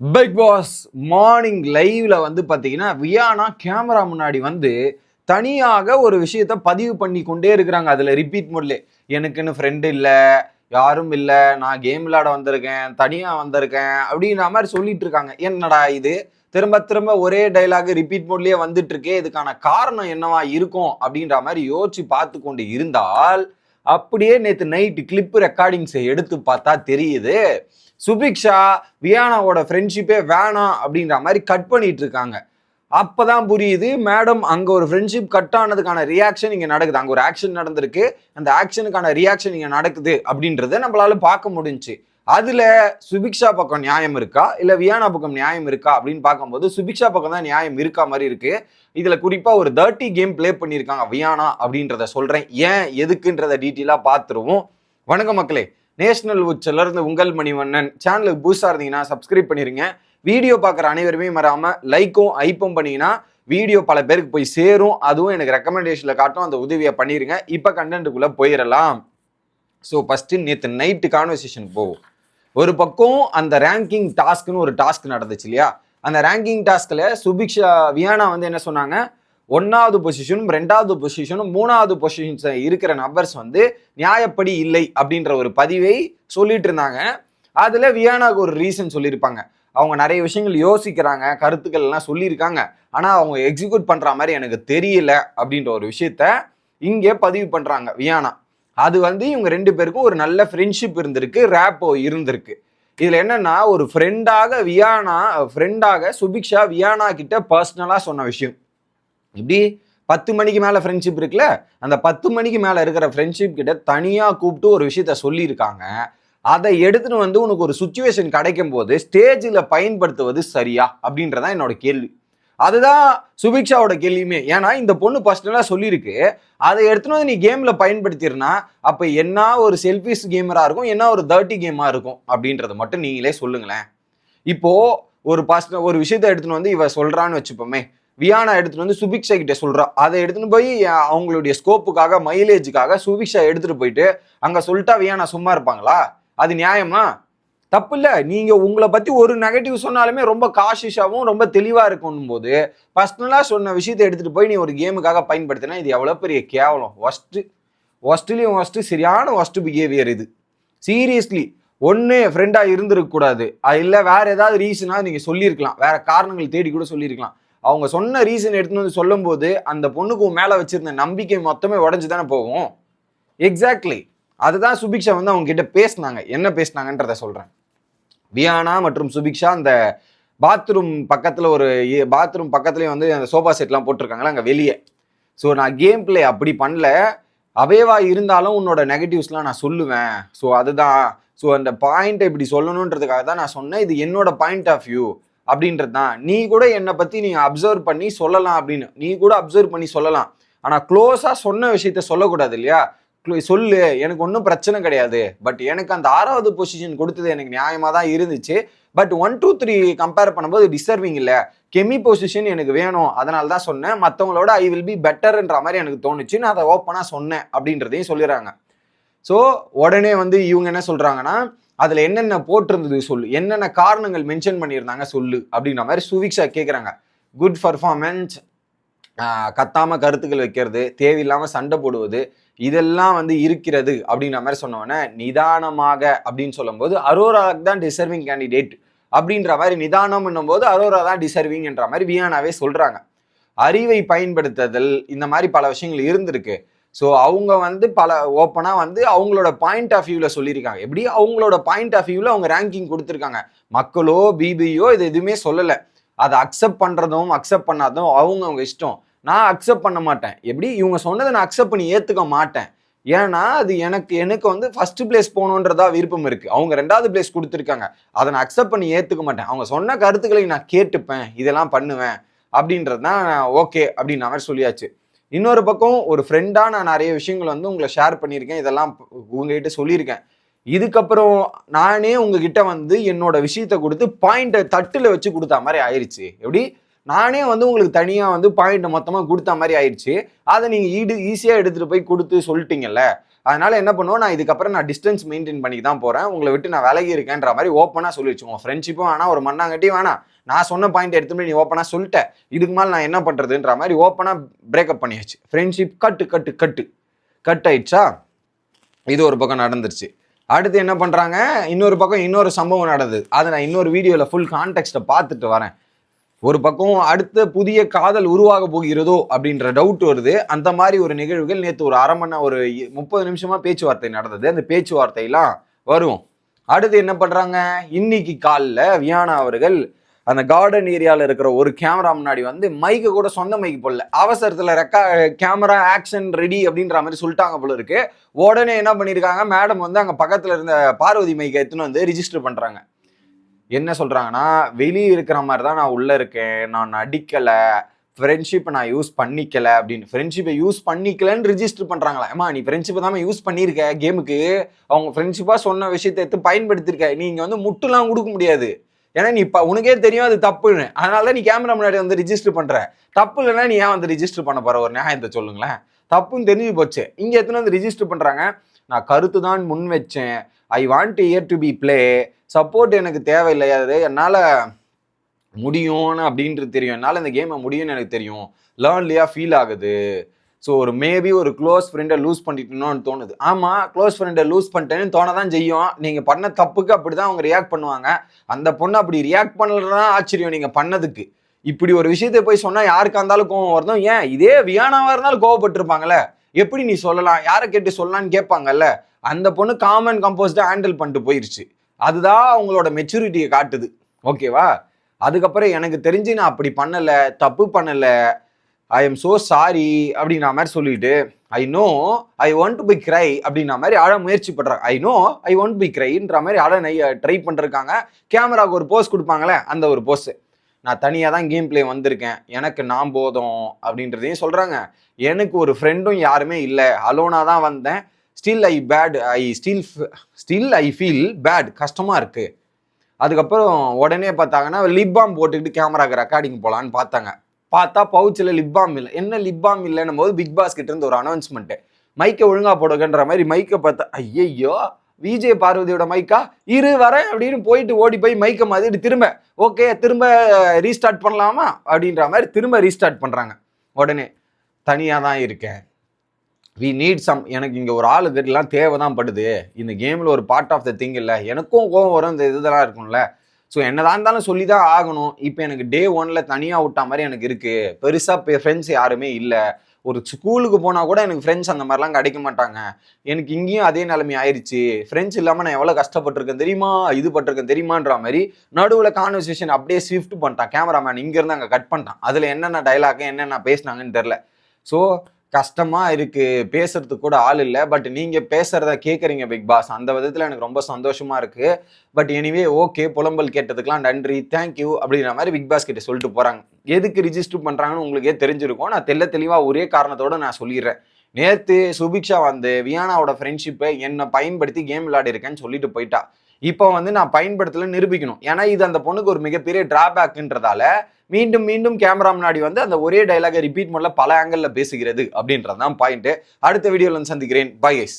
Big pass morning லைவ்ல வந்து பார்த்தீங்கன்னா வியானா கேமரா முன்னாடி வந்து தனியாக ஒரு விஷயத்த பதிவு பண்ணி கொண்டே இருக்கிறாங்க. அதில் ரிப்பீட் மோட்ல எனக்குன்னு ஃப்ரெண்டு இல்லை யாரும் இல்லை நான் கேம் விளையாட வந்திருக்கேன் தனியாக வந்திருக்கேன் அப்படின்ற மாதிரி சொல்லிட்டு இருக்காங்க. என்னடா இது? திரும்ப திரும்ப ஒரே டைலாக் ரிப்பீட் மோட்லேயே வந்துட்டு இருக்கே இதுக்கான காரணம் என்னவா இருக்கும்? அப்படின்ற மாதிரி யோசிச்சு பார்த்து கொண்டு இருந்தால் அப்படியே நேற்று நைட் கிளிப்பு ரெக்கார்டிங்ஸை எடுத்து பார்த்தா தெரியுது. சுபிக்ஷா வியானாவோட ஃப்ரெண்ட்ஷிப்பே வேணாம் அப்படின்ற மாதிரி கட் பண்ணிட்டு இருக்காங்க அப்போ தான் புரியுது மேடம் அங்கே ஒரு ஃப்ரெண்ட்ஷிப் கட் ஆனதுக்கான ரியாக்ஷன் இங்கே நடக்குது. அங்கே ஒரு ஆக்ஷன் நடந்திருக்கு. அந்த ஆக்ஷனுக்கான ரியாக்ஷன் இங்கே நடக்குது அப்படின்றத நம்மளால பார்க்க முடிஞ்சுச்சு. அதில் சுபிக்ஷா பக்கம் நியாயம் இருக்கா? இல்லை வியானா பக்கம் நியாயம் இருக்கா? அப்படின்னு பார்க்கும்போது சுபிக்ஷா பக்கம் தான் நியாயம் இருக்கா மாதிரி இருக்குது இதில் குறிப்பாக ஒரு தேர்ட்டி கேம் ப்ளே பண்ணியிருக்காங்க வியானா அப்படின்றத சொல்கிறேன் ஏன் எதுக்குன்றத டீட்டெயிலாக பார்த்துருவோம். வணக்கம் மக்களே. நேஷனல் உச்சிலருந்து உங்கள் மணிவண்ணன். சேனலுக்கு புதுசாக இருந்தீங்கன்னா சப்ஸ்கிரைப் பண்ணிருங்க. வீடியோ பார்க்குற அனைவருமே மறாமல் லைக்கும் ஐப்பும் பண்ணிங்கன்னா வீடியோ பல பேருக்கு போய் சேரும். அதுவும் எனக்கு ரெக்கமெண்டேஷனில் காட்டும். அந்த உதவியை பண்ணிடுங்க இப்போ கண்டென்ட்டுக்குள்ளே போயிடலாம். ஸோ ஃபஸ்ட்டு நேற்று நைட்டு கான்வர்சேஷன் போகும் ஒரு பக்கம் அந்த ரேங்கிங் டாஸ்க்னு ஒரு டாஸ்க் நடந்துச்சு இல்லையா? அந்த ரேங்கிங் டாஸ்கில் சுபிக்ஷா வியானா வந்து என்ன சொன்னாங்க? ஒன்றாவது பொசிஷனும் ரெண்டாவது பொசிஷனும் மூணாவது பொசிஷன் இருக்கிற நபர்ஸ் வந்து நியாயப்படி இல்லை அப்படின்ற ஒரு பதிவை சொல்லிட்டு இருந்தாங்க. அதில் வியானாக்கு ஒரு ரீசன் சொல்லியிருப்பாங்க. அவங்க நிறைய விஷயங்கள் யோசிக்கிறாங்க கருத்துக்கள் எல்லாம் சொல்லியிருக்காங்க. ஆனால் அவங்க எக்ஸிக்யூட் பண்ணுற மாதிரி எனக்கு தெரியல அப்படின்ற ஒரு விஷயத்த இங்கே பதிவு பண்ணுறாங்க வியானா. அது வந்து இவங்க ரெண்டு பேருக்கும் ஒரு நல்ல ஃப்ரெண்ட்ஷிப் இருந்திருக்கு ரேப்போ இருந்திருக்கு. இதில் என்னென்னா ஒரு ஃப்ரெண்டாக வியானா ஃப்ரெண்டாக சுபிக்ஷா வியானா கிட்ட பர்சனலாக சொன்ன விஷயம். இப்படி பத்து மணிக்கு மேலே ஃப்ரெண்ட்ஷிப் இருக்குல்ல அந்த பத்து மணிக்கு மேலே இருக்கிற ஃப்ரெண்ட்ஷிப் கிட்ட தனியாக கூப்பிட்டு ஒரு விஷயத்த சொல்லியிருக்காங்க. அதை எடுத்துட்டு வந்து உனக்கு ஒரு சுச்சுவேஷன் கிடைக்கும் போது ஸ்டேஜில் பயன்படுத்துவது சரியா? அப்படின்றதான் என்னோட கேள்வி. அதுதான் சுபிக்ஷாவோட கேள்வியுமே. ஏன்னா இந்த பொண்ணு பர்சனலாக சொல்லியிருக்கு. அதை எடுத்துன்னு வந்து நீ கேமில் பயன்படுத்திடுனா அப்போ என்ன ஒரு செல்ஃபிஸ் கேமராக இருக்கும் என்ன ஒரு தேர்ட்டி கேமாக இருக்கும் அப்படின்றத மட்டும் நீங்களே சொல்லுங்களேன். இப்போது ஒரு பர்சன ஒரு விஷயத்த எடுத்துன்னு வந்து இவ சொல்கிறான்னு வச்சுப்போமே வியானா எடுத்துட்டு வந்து சுபிக்ஷா கிட்ட சொல்றா. அதை எடுத்துன்னு போய் அவங்களுடைய ஸ்கோப்புக்காக மைலேஜுக்காக சுபிக்ஷா எடுத்துட்டு போயிட்டு அங்க சொல்லிட்டா வியானா சும்மா இருப்பாங்களா? அது நியாயமா? தப்பு இல்லை. நீங்கள் உங்களை பற்றி ஒரு நெகட்டிவ் சொன்னாலுமே ரொம்ப காஷிஷாகவும் ரொம்ப தெளிவாக இருக்கணும் போது பர்சனலாக சொன்ன விஷயத்தை எடுத்துகிட்டு போய் நீ ஒரு கேமுக்காக பயன்படுத்தினா இது எவ்வளோ பெரிய கேவலம். ஒஸ்ட்டு ஒஸ்ட்லேயும் ஒஸ்ட்டு சரியான ஒஸ்ட் பிஹேவியர் இது. சீரியஸ்லி ஒன்று ஃப்ரெண்டாக இருந்திருக்கக்கூடாது கூடாது. இல்லை வேறு ஏதாவது ரீசனாக நீங்கள் சொல்லியிருக்கலாம். வேறு காரணங்கள் தேடி கூட சொல்லியிருக்கலாம். அவங்க சொன்ன ரீசன் எடுத்துன்னு வந்து சொல்லும்போது அந்த பொண்ணுக்கு மேலே வச்சிருந்த நம்பிக்கை மொத்தமே உடஞ்சி தானே போகும்? எக்ஸாக்ட்லி அதுதான் சுபிக்ஷா வந்து அவங்க கிட்ட பேசினாங்க. என்ன பேசினாங்கன்றத சொல்கிறேன் வியானா மற்றும் சுபிக்ஷா அந்த பாத்ரூம் பக்கத்தில் ஒரு பாத்ரூம் பக்கத்துலேயே வந்து அந்த சோஃபா செட்லாம் போட்டிருக்காங்களா அங்கே வெளியே. ஸோ நான் கேம் பிளே அப்படி பண்ணல. அவேவா இருந்தாலும் உன்னோட நெகட்டிவ்ஸ்லாம் நான் சொல்லுவேன். ஸோ அதுதான். ஸோ அந்த பாயிண்ட்டை இப்படி சொல்லணுன்றதுக்காக தான் நான் சொன்னேன். இது என்னோட பாயிண்ட் ஆஃப் வியூ அப்படின்றது தான் நீ கூட என்னை பற்றி நீ அப்சர்வ் பண்ணி சொல்லலாம் அப்படின்னு. நீ கூட அப்சர்வ் பண்ணி சொல்லலாம். ஆனால் க்ளோஸாக சொன்ன விஷயத்த சொல்லக்கூடாது இல்லையா? சொல்லு. எனக்கு ஒன்றும் பிரச்சனை கிடையாது. பட் எனக்கு அந்த ஆறாவது பொசிஷன் கொடுத்தது எனக்கு நியாயமாக தான் இருந்துச்சு. But one two three compare பண்ணும்போது டிசர்விங் இல்லை. கெமி பொசிஷன் எனக்கு வேணும். அதனால தான் சொன்னேன். மற்றவங்களோட ஐ வில் பி பெட்டர்ன்ற மாதிரி எனக்கு தோணுச்சு. நான் அதை ஓப்பனாக சொன்னேன் அப்படின்றதையும் சொல்லிடுறாங்க. ஸோ உடனே வந்து இவங்க என்ன சொல்கிறாங்கன்னா அதுல என்னென்ன போட்டிருந்தது சொல்லு? என்னென்ன காரணங்கள் மென்ஷன் பண்ணியிருந்தாங்க சொல்லு? அப்படின்ற மாதிரி சுவிக்ஷா கேட்குறாங்க குட் பர்ஃபார்மன்ஸ் கத்தாம கருத்துக்கள் வைக்கிறது தேவையில்லாம சண்டை போடுவது இதெல்லாம் வந்து இருக்கிறது அப்படின்ற மாதிரி சொன்னவொடனே நிதானமாக அப்படின்னு சொல்லும்போது அரோராக்கு தான் டிசர்விங் கேண்டிடேட் அப்படின்ற மாதிரி நிதானம் போது அரோரா தான் டிசர்விங்ன்ற மாதிரி வியானாவே சொல்றாங்க. அறிவை பயன்படுத்துதல் இந்த மாதிரி பல விஷயங்கள் இருந்திருக்கு. ஸோ அவங்க வந்து பல ஓப்பனாக வந்து அவங்களோட பாயிண்ட் ஆஃப் வியூவில் சொல்லியிருக்காங்க. எப்படி? அவங்களோட பாயிண்ட் ஆஃப் வியூவில் அவங்க ரேங்கிங் கொடுத்துருக்காங்க. மக்களோ பிபியோ இது எதுவுமே சொல்லலை. அதை அக்செப்ட் பண்ணுறதும் அக்செப்ட் பண்ணாதும் அவங்க அவங்க இஷ்டம். நான் அக்செப்ட் பண்ண மாட்டேன். எப்படி? இவங்க சொன்னதை நான் அக்செப்ட் பண்ணி ஏற்றுக்க மாட்டேன். ஏன்னா அது எனக்கு எனக்கு வந்து ஃபர்ஸ்ட் பிளேஸ் போகணுன்றதா விருப்பம் இருக்குது அவங்க ரெண்டாவது பிளேஸ் கொடுத்துருக்காங்க. அதை நான் அக்செப்ட் பண்ணி ஏற்றுக்க மாட்டேன். அவங்க சொன்ன கருத்துக்களை நான் கேட்டுப்பேன். இதெல்லாம் பண்ணுவேன். அப்படின்றது தான் ஓகே அப்படின்ற மாதிரி சொல்லியாச்சு. இன்னொரு பக்கம் ஒரு ஃப்ரெண்டாக நான் நிறைய விஷயங்கள் வந்து உங்களை ஷேர் பண்ணியிருக்கேன். இதெல்லாம் உங்ககிட்ட சொல்லியிருக்கேன். இதுக்கப்புறம் நானே உங்ககிட்ட வந்து என்னோட விஷயத்த கொடுத்து பாயிண்ட்டை தட்டில் வச்சு கொடுத்த மாதிரி ஆயிடுச்சு எப்படி? நானே வந்து உங்களுக்கு தனியாக வந்து பாயிண்ட்டை மொத்தமாக கொடுத்த மாதிரி ஆயிடுச்சு அதை நீங்கள் ஈடு ஈஸியாக எடுத்துகிட்டு போய் கொடுத்து சொல்லிட்டீங்கல்ல. அதனால் என்ன பண்ணுவோம்? நான் இதுக்கப்புறம் நான் டிஸ்டன்ஸ் மெயின்டைன் பண்ணி தான் போகிறேன் உங்களை விட்டு நான் விலகி இருக்கேன்ற மாதிரி ஓப்பனாக சொல்லி வச்சுக்கோங்க ஃப்ரெண்ட்ஷிப்பும் வேணாம் ஒரு மண்ணாங்கட்டியும் வேணாம். நான் சொன்ன பாயிண்ட் எடுத்து நீ ஓப்பனாக சொல்லிட்டேன் இதுக்கு மேலே நான் என்ன பண்ணுறதுன்ற மாதிரி ஓப்பனாக பிரேக்கப் பண்ணியாச்சு. ஃப்ரெண்ட்ஷிப் கட்டு கட்டு கட்டு கட் ஆயிடுச்சா? இது ஒரு பக்கம் நடந்துருச்சு. அடுத்து என்ன பண்ணுறாங்க இன்னொரு பக்கம் இன்னொரு சம்பவம் நடந்தது. அதை நான் இன்னொரு வீடியோவில் ஃபுல் கான்டெக்ட்டை பார்த்துட்டு வரேன். ஒரு பக்கம் அடுத்த புதிய காதல் உருவாக போகிறதோ அப்படின்ற டவுட் வருது. அந்த மாதிரி ஒரு நிகழ்வுகள் நேற்று ஒரு அரை மணி ஒரு முப்பது நிமிஷமாக பேச்சுவார்த்தை நடந்தது. அந்த பேச்சுவார்த்தையெல்லாம் வரும் அடுத்து என்ன பண்ணுறாங்க இன்னைக்கு காலில் வியானா அவர்கள் அந்த கார்டன் ஏரியாவில் இருக்கிற ஒரு கேமரா முன்னாடி வந்து மைக்கு கூட சொந்த மைக்கு போடல. அவசரத்தில் ரெக்கா கேமரா ஆக்ஷன் ரெடி அப்படின்ற மாதிரி சொல்லிட்டாங்க போல இருக்கு. உடனே என்ன பண்ணியிருக்காங்க மேடம் வந்து அங்கே பக்கத்தில் இருந்த பார்வதி மைக்கை எடுத்துன்னு வந்து ரிஜிஸ்டர் பண்ணுறாங்க என்ன சொல்கிறாங்கன்னா வெளியே இருக்கிற மாதிரி தான் நான் உள்ளே இருக்கேன். நான் நடிக்கலை. ஃப்ரெண்ட்ஷிப்பை நான் யூஸ் பண்ணிக்கல அப்படின்னு. ஃப்ரெண்ட்ஷிப்பை யூஸ் பண்ணிக்கலன்னு ரிஜிஸ்டர் பண்ணுறாங்களா ஏமா நீ ஃப்ரெண்ட்ஷிப்பை தான் யூஸ் பண்ணியிருக்க கேமுக்கு அவங்க ஃப்ரெண்ட்ஷிப்பாக சொன்ன விஷயத்தை எடுத்து பயன்படுத்தியிருக்க நீங்கள் வந்து முட்டுலாம் கொடுக்க முடியாது. ஏன்னா நீ இப்போ உனக்கே தெரியும் அது தப்புன்னு. அதனால தான் நீ கேமரா முன்னாடி வந்து ரிஜிஸ்டர் பண்ணுற தப்பு இல்லைன்னா நீ ஏன் வந்து ரிஜிஸ்டர் பண்ண போகிற ஒரு நியாயத்தை சொல்லுங்களேன். தப்புன்னு தெரிஞ்சு போச்சு. இங்கே எத்தனை வந்து ரிஜிஸ்டர் பண்ணுறாங்க நான் கருத்து தான் முன் வச்சேன். I want here to be play support எனக்கு தேவையில்லை. அது என்னால் முடியும்னு அப்படின்றது தெரியும். என்னால் இந்த கேமை முடியும்னு எனக்கு தெரியும். லேர்ன்லியாக ஃபீல் ஆகுது. ஸோ ஒரு மேபி ஒரு க்ளோஸ் ஃப்ரெண்டை லூஸ் பண்ணிட்டோம்னு தோணுது. ஆமாம் க்ளோஸ் ஃப்ரெண்டை லூஸ் பண்ணிட்டேன்னு தோண தான் செய்யும். நீங்கள் பண்ண தப்புக்கு அப்படி தான் அவங்க ரியாக்ட் பண்ணுவாங்க. அந்த பொண்ணு அப்படி ரியாக்ட் பண்ணலன்னா ஆச்சரியம் நீங்கள் பண்ணதுக்கு. இப்படி ஒரு விஷயத்தை போய் சொன்னால் யாருக்கா இருந்தாலும் கோவம் வரணும் ஏன்? இதே வியானாவாக இருந்தாலும் கோவப்பட்டிருப்பாங்களே எப்படி நீ சொல்லலாம்? யாரை கேட்டு சொல்லலாம்னு கேட்பாங்கல்ல. அந்த பொண்ணு காமன் கம்போஸ்டாக ஹேண்டில் பண்ணிட்டு போயிருச்சு. அதுதான் அவங்களோட மெச்சூரிட்டியை காட்டுது. ஓகேவா அதுக்கப்புறம் எனக்கு தெரிஞ்சு நான் அப்படி பண்ணலை தப்பு பண்ணலை ஐ எம் ஸோ சாரி அப்படின்ற மாதிரி சொல்லிட்டு I know I want to be cry அப்படின்ற மாதிரி அழ முயற்சி பண்றாங்க. I know I want be கிரைன்ற மாதிரி அழ ட்ரை பண்ணிருக்காங்க. கேமராவுக்கு ஒரு போஸ் கொடுப்பாங்களே அந்த ஒரு போஸ் நான் தனியாக தான் கேம் ப்ளே வந்திருக்கேன். எனக்கு நான் போதும் அப்படின்றதையும் சொல்கிறாங்க எனக்கு ஒரு ஃப்ரெண்டும் யாருமே இல்லை. அலோனாக தான் வந்தேன். Still I bad I still still I feel bad கஷ்டமாக இருக்குது அதுக்கப்புறம் உடனே பார்த்தாங்கன்னா லிப் பாம் போட்டுக்கிட்டு கேமராக்கு ரெக்கார்டிங் போகலான்னு பார்த்தாங்க. பார்த்தா பவுச்சில் லிப்பாம் இல்லை. என்ன லிப்பாம் இல்லைன்னும் போது பிக் பாஸ்கிட்ட இருந்து ஒரு அனௌன்ஸ்மெண்ட்டு மைக்கை ஒழுங்கா போடுங்கன்ற மாதிரி மைக்கை பார்த்தா ஐயையோ விஜய் பார்வதியோட மைக்கா இரு வரேன் அப்படின்னு போயிட்டு ஓடி போய் மைக்கை மாதிரி திரும்ப ஓகே திரும்ப ரீஸ்டார்ட் பண்ணலாமா? அப்படின்ற மாதிரி திரும்ப ரீஸ்டார்ட் பண்ணுறாங்க உடனே தனியாக தான் இருக்கேன். வி நீட் சம் எனக்கு இங்கே ஒரு ஆளு தேவை தான் படுது. இந்த கேமில் ஒரு பார்ட் ஆஃப் த திங் இல்லை. எனக்கும் கோவம் வரும் இந்த இதெல்லாம் இருக்கும்ல. ஸோ என்னதான் இருந்தாலும் சொல்லி தான் ஆகணும். இப்போ எனக்கு டே ஒன்ல தனியாக விட்டா மாதிரி எனக்கு இருக்கு. பெருசாக ஃப்ரெண்ட்ஸ் யாருமே இல்லை. ஒரு ஸ்கூலுக்கு போனால் கூட எனக்கு ஃப்ரெண்ட்ஸ் அந்த மாதிரிலாம் கிடைக்க மாட்டாங்க. எனக்கு இங்கேயும் அதே நிலைமை ஆயிடுச்சு ஃப்ரெண்ட்ஸ் இல்லாமல் நான் எவ்வளோ கஷ்டப்பட்டிருக்கேன் தெரியுமா? இது பட்டிருக்கேன் தெரியுமான்ற மாதிரி நடுவில் கான்வர்சேஷன் அப்படியே ஸ்விஃப்ட் பண்ணிட்டான். கேமராமேன் இங்கேருந்து அங்கே கட் பண்ணிட்டான். அதில் என்னென்ன டைலாக் என்னென்ன பேசினாங்கன்னு தெரில ஸோ கஷ்டமா இருக்கு பேசுறதுக்கு கூட ஆள் இல்லை. பட் நீங்க பேசுறத கேட்குறீங்க பிக் பாஸ் அந்த விதத்தில் எனக்கு ரொம்ப சந்தோஷமா இருக்கு. பட் எனிவே ஓகே புலம்பல் கேட்டதுக்கெல்லாம் நன்றி. தேங்க்யூ அப்படின்ற மாதிரி பிக் பாஸ் கிட்ட சொல்லிட்டு போறாங்க. எதுக்கு ரிஜிஸ்டர் பண்றாங்கன்னு உங்களுக்கே தெரிஞ்சிருக்கும். நான் தெல்ல தெளிவா ஒரே காரணத்தோட நான் சொல்லிடுறேன். நேற்று சுபிக்ஷா வந்து வியானாவோட ஃப்ரெண்ட்ஷிப்பை என்னை பயன்படுத்தி கேம் விளையாடிருக்கேன்னு சொல்லிட்டு போயிட்டா. இப்போ வந்து நான் பயன்படுத்தல நிரூபிக்கணும். ஏன்னா இது அந்த பொண்ணுக்கு ஒரு மிகப்பெரிய டிராபேக்குன்றதால மீண்டும் மீண்டும் கேமரா முன்னாடி வந்து அந்த ஒரே டைலாகை ரிப்பீட் பண்ணல பல ஆங்கிளில் பேசுகிறது அப்படின்றது தான் பாயிண்ட்டு அடுத்த வீடியோவில் வந்து சந்திக்கிறேன். Bye guys.